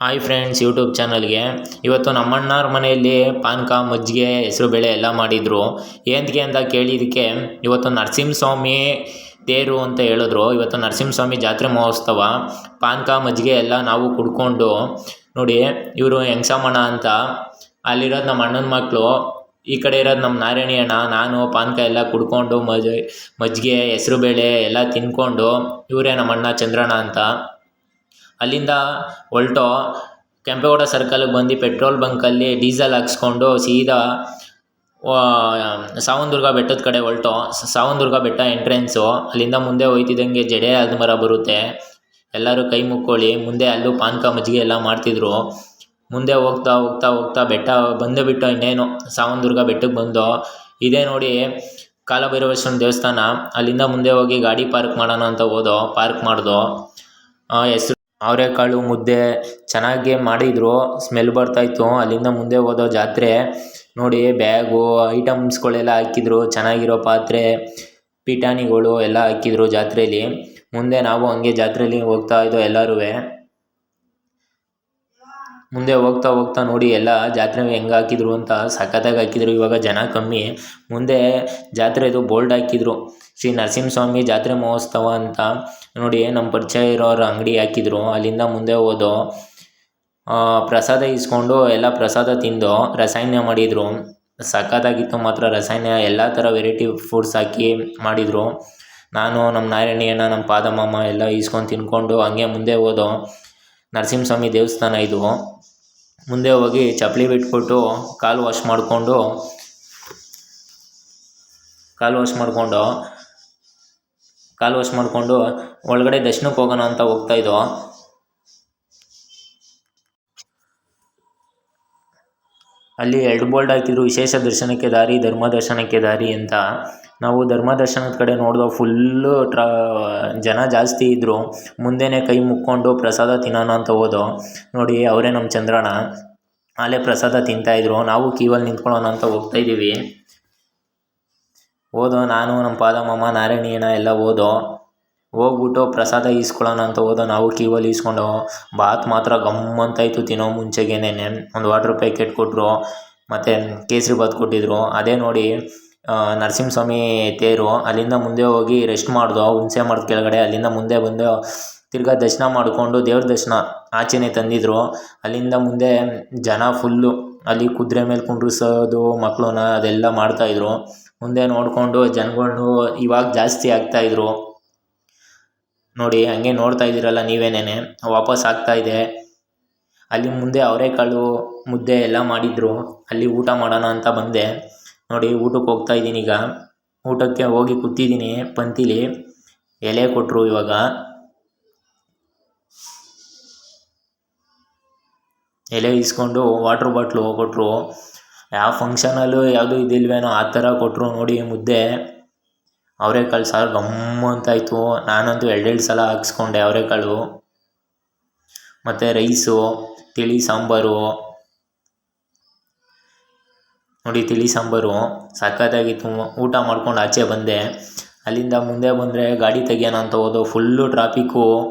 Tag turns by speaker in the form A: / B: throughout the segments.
A: Hi friends YouTube ಚಾನಲ್ಗೆ ಇವತ್ತು ನಮ್ಮಣ್ಣವ್ರ ಮನೆಯಲ್ಲಿ ಪಾನಕ ಮಜ್ಜಿಗೆ ಹೆಸರುಬೇಳೆ ಎಲ್ಲ ಮಾಡಿದರು. ಏನಕ್ಕೆ ಅಂತ ಕೇಳಿದಕ್ಕೆ ಇವತ್ತು ನರಸಿಂಹಸ್ವಾಮಿ ತೇರು ಅಂತ ಹೇಳಿದ್ರು. ಇವತ್ತು ನರಸಿಂಹಸ್ವಾಮಿ ಜಾತ್ರೆ ಮಹೋತ್ಸವ. ಪಾನಕ ಮಜ್ಜಿಗೆ ಎಲ್ಲ ನಾವು ಕುಡ್ಕೊಂಡು, ನೋಡಿ, ಇವರು ಹೆಂಗಸಮ್ಮಣ್ಣ ಅಂತ. ಅಲ್ಲಿರೋದು ನಮ್ಮ ಅಣ್ಣನ ಮಕ್ಕಳು ಈ ಕಡೆ ಇರೋದು ನಮ್ಮ ನಾರಾಯಣಿ ಅಣ್ಣ ನಾನು ಪಾನಕ ಎಲ್ಲ ಕುಡ್ಕೊಂಡು, ಮಜ್, ಮಜ್ಜಿಗೆ ಹೆಸರುಬೇಳೆ ಎಲ್ಲ ತಿನ್ಕೊಂಡು, ಇವರೇ ನಮ್ಮ ಅಣ್ಣ ಚಂದ್ರಣ್ಣ ಅಂತ. ಅಲ್ಲಿಂದ ಹೊಲ್ಟು ಕೆಂಪೇಗೌಡ ಸರ್ಕಲ್ಗೆ ಬಂದು ಪೆಟ್ರೋಲ್ ಬಂಕಲ್ಲಿ ಡೀಸೆಲ್ ಹಾಕ್ಸ್ಕೊಂಡು ಸೀದಾ ಸಾವನದುರ್ಗ ಬೆಟ್ಟದ ಕಡೆ ಹೊಲ್ಟು. ಸಾವನದುರ್ಗ ಬೆಟ್ಟ ಎಂಟ್ರೆನ್ಸು ಅಲ್ಲಿಂದ ಮುಂದೆ ಹೋಯ್ತಿದ್ದಂಗೆ ಜಡೆ ಮರ ಬರುತ್ತೆ. ಎಲ್ಲರೂ ಕೈ ಮುಕ್ಕೊಳ್ಳಿ. ಮುಂದೆ ಅಲ್ಲೂ ಪಾನಕ ಮಜ್ಜಿಗೆ ಎಲ್ಲ ಮಾಡ್ತಿದ್ರು. ಮುಂದೆ ಹೋಗ್ತಾ ಹೋಗ್ತಾ ಹೋಗ್ತಾ ಬೆಟ್ಟ ಬಂದೇ ಬಿಟ್ಟು ಇನ್ನೇನು ಸಾವನದುರ್ಗ ಬೆಟ್ಟಕ್ಕೆ ಬಂದು. ಇದೇ ನೋಡಿ ಕಾಲಭೈರವೇಶ್ವರನ ದೇವಸ್ಥಾನ. ಅಲ್ಲಿಂದ ಮುಂದೆ ಹೋಗಿ ಗಾಡಿ ಪಾರ್ಕ್ ಮಾಡೋಣ ಅಂತ ಹೋದೋ ಪಾರ್ಕ್ ಮಾಡಿದೋ. ಹೆಸ್ರು ಅವರೆಕಾಳು ಮುದ್ದೆ ಚೆನ್ನಾಗೇ ಮಾಡಿದರು ಸ್ಮೆಲ್ ಬರ್ತಾಯಿತ್ತು ಅಲ್ಲಿಂದ ಮುಂದೆ ಹೋದೋ ಜಾತ್ರೆ, ನೋಡಿ ಬ್ಯಾಗು ಐಟಮ್ಸ್ಗಳೆಲ್ಲ ಹಾಕಿದ್ರು, ಚೆನ್ನಾಗಿರೋ ಪಾತ್ರೆ ಪಿಟಾಣಿಗಳು ಎಲ್ಲ ಹಾಕಿದ್ರು ಜಾತ್ರೆಯಲ್ಲಿ ಮುಂದೆ ನಾವು ಹಂಗೆ ಜಾತ್ರೆಯಲ್ಲಿ ಹೋಗ್ತಾ ಇದ್ದೋ ಎಲ್ಲರೂ ಮುಂದೆ ಹೋಗ್ತಾ ಹೋಗ್ತಾ ನೋಡಿ ಎಲ್ಲ ಜಾತ್ರೆ ಹೆಂಗೆ ಹಾಕಿದ್ರು ಅಂತ ಸಖತ್ತಾಗಿ ಹಾಕಿದ್ರು, ಇವಾಗ ಜನ ಕಮ್ಮಿ. ಮುಂದೆ ಜಾತ್ರೆದು ಬೋಲ್ಡ್ ಹಾಕಿದ್ರು. ಶ್ರೀ ನರಸಿಂಹಸ್ವಾಮಿ ಜಾತ್ರೆ ಮಹೋತ್ಸವ ಅಂತ ನೋಡಿ ನಮ್ಮ ಪರಿಚಯ ಇರೋರು ಅಂಗಡಿ ಹಾಕಿದ್ರು. ಅಲ್ಲಿಂದ ಮುಂದೆ ಹೋದೋ ಪ್ರಸಾದ ಇಸ್ಕೊಂಡು ಎಲ್ಲ ಪ್ರಸಾದ ತಿಂದು ರಸಾಯನ ಮಾಡಿದರು. ಸಖತ್ತಾಗಿತ್ತು ಮಾತ್ರ ರಸಾಯನ. ಎಲ್ಲ ಥರ ವೆರೈಟಿ ಫುಡ್ಸ್ ಹಾಕಿ ಮಾಡಿದರು. ನಾನು, ನಮ್ಮ ನಾರಾಯಣಿ ನಮ್ಮ ಪಾದಮ್ಮಮ್ಮ ಎಲ್ಲ ಈಸ್ಕೊಂಡು ತಿನ್ಕೊಂಡು ಹಂಗೆ ಮುಂದೆ ಹೋದೋ. ನರಸಿಂಹಸ್ವಾಮಿ ದೇವಸ್ಥಾನ ಇದು. ಮುಂದೆ ಹೋಗಿ ಚಪ್ಪಲಿ ಬಿಟ್ಬಿಟ್ಟು ಕಾಲು ವಾಶ್ ಮಾಡಿಕೊಂಡು, ಕಾಲು ವಾಶ್ ಮಾಡಿಕೊಂಡು ಕಾಲು ವಾಶ್ ಮಾಡಿಕೊಂಡು ಒಳಗಡೆ ದರ್ಶನಕ್ಕೆ ಹೋಗೋಣ ಅಂತ ಹೋಗ್ತಾ ಇದ್ದೋ ಅಲ್ಲಿ ಎರಡು ಬೋಲ್ಡ್ ಹಾಕಿದ್ರು, ವಿಶೇಷ ದರ್ಶನಕ್ಕೆ ದಾರಿ, ಧರ್ಮ ದರ್ಶನಕ್ಕೆ ದಾರಿ ಅಂತ. ನಾವು ಧರ್ಮ ದರ್ಶನದ ಕಡೆ ನೋಡಿದೋ ಫುಲ್ಲು ಟ್ರಾ, ಜನ ಜಾಸ್ತಿ ಇದ್ದರು ಮುಂದೆನೇ ಕೈ ಮುಕ್ಕೊಂಡು ಪ್ರಸಾದ ತಿನ್ನೋಣ ಅಂತ ಹೋದೋ. ನೋಡಿ, ಅವರೇ ನಮ್ಮ ಚಂದ್ರಣ್ಣ. ಅಲ್ಲೇ ಪ್ರಸಾದ ತಿಂತಾಯಿದ್ರು ನಾವು ಕೀವಲ್ಲಿ ನಿಂತ್ಕೊಳ್ಳೋಣ ಅಂತ ಹೋಗ್ತಾಯಿದ್ದೀವಿ ಹೋದೋ ನಾನು ನಮ್ಮ ಪಾದಮ್ಮಮ್ಮ ಅಣ್ಣ ಎಲ್ಲ ಹೋದೋ ಹೋಗ್ಬಿಟ್ಟು ಪ್ರಸಾದ ಈಸ್ಕೊಳ್ಳೋಣ ಅಂತ ಹೋದೋ ನಾವು ಕ್ಯೂವಲ್ಲಿ ಈಸ್ಕೊಂಡು ಬಾತ್ ಮಾತ್ರ ಗಮ್ಮಂತಾಯಿತು ತಿನ್ನೋ ಮುಂಚೆಗೇನೆ. ಒಂದು ವಾಟ್ರ್ ಪ್ಯಾಕೆಟ್ ಕೊಟ್ಟರು ಮತ್ತು ಕೇಸರಿ ಬಾತ್ ಕೊಟ್ಟಿದ್ರು. ಅದೇ ನೋಡಿ ನರಸಿಂಹಸ್ವಾಮಿ ತೇರು, ಅಲ್ಲಿಂದ ಮುಂದೆ ಹೋಗಿ ರೆಸ್ಟ್ ಮಾಡಿದೋ, ಹುಣಸೆ ಮರದ ಕೆಳಗಡೆ, ಅಲ್ಲಿಂದ ಮುಂದೆ ಬಂದು ತಿರ್ಗಾ ದರ್ಶನ ಮಾಡಿಕೊಂಡು ದೇವ್ರ ದರ್ಶನ ಆಚೆನೆ ತಂದಿದ್ರು. ಅಲ್ಲಿಂದ ಮುಂದೆ ಜನ ಫುಲ್ಲು ಅಲ್ಲಿ ಕುದುರೆ ಮೇಲೆ ಕುಂಡ್ರಿಸೋದು ಮಕ್ಕಳನ್ನ ಅದೆಲ್ಲ ಮಾಡ್ತಾಯಿದ್ರು ಮುಂದೆ ನೋಡಿಕೊಂಡು ಜನಗಳು ಇವಾಗ ಜಾಸ್ತಿ ಆಗ್ತಾಯಿದ್ರು ನೋಡಿ, ಹಂಗೆ ನೋಡ್ತಾ ಇದ್ದೀರಲ್ಲ ನೀವೇನೇ ವಾಪಸ್ ಆಗ್ತಾಯಿದೆ ಅಲ್ಲಿ ಮುಂದೆ ಅವರೇಕಾಳು ಮುದ್ದೆ ಎಲ್ಲ ಮಾಡಿದ್ರು. ಅಲ್ಲಿ ಊಟ ಮಾಡೋಣ ಅಂತ ಬಂದೆ. ನೋಡಿ, ಊಟಕ್ಕೆ ಹೋಗ್ತಾ ಇದ್ದೀನಿ ಈಗ. ಊಟಕ್ಕೆ ಹೋಗಿ ಕೂತಿದ್ದೀನಿ ಪಂಕ್ತಿಲಿ ಎಲೆ ಕೊಟ್ಟರು ಇವಾಗ. ಎಲೆ ಇಸ್ಕೊಂಡು ವಾಟ್ರ್ ಬಾಟ್ಲು ಕೊಟ್ಟರು ಯಾವ ಫಂಕ್ಷನಲ್ಲೂ ಯಾವುದು ಇದಿಲ್ವೇನೋ ಆ ಥರ ಕೊಟ್ಟರು ನೋಡಿ ಮುದ್ದೆ. ಅವರೇಕಾಳು, ಸಾರು, ಗಮ್ಮು ಅಂತಾಯಿತು. ನಾನಂತೂ ಎರಡೆರಡು ಸಲ ಹಾಕ್ಸ್ಕೊಂಡೆ ಅವರೇಕಾಳು. ಮತ್ತು ರೈಸು, ತಿಳಿ ಸಾಂಬಾರು. ನೋಡಿ, ತಿಳಿ ಸಾಂಬಾರು. ಸಖತ್ತಾಗಿತ್ತು ಊಟ ಮಾಡ್ಕೊಂಡು ಆಚೆ ಬಂದೆ. ಅಲ್ಲಿಂದ ಮುಂದೆ ಬಂದರೆ ಗಾಡಿ ತೆಗಿಯೋಣ ಅಂತ ಹೋದೋ. Full traffic.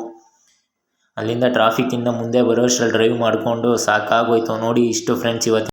A: ಅಲ್ಲಿಂದ ಟ್ರಾಫಿಕ್ಕಿಂದ ಮುಂದೆ ಬರೋಷ್ಟ್ರಲ್ಲಿ ಡ್ರೈವ್ ಮಾಡಿಕೊಂಡು ಸಾಕಾಗೋಯ್ತು. ನೋಡಿ, ಇಷ್ಟು ಫ್ರೆಂಡ್ಸ್ ಇವತ್ತು.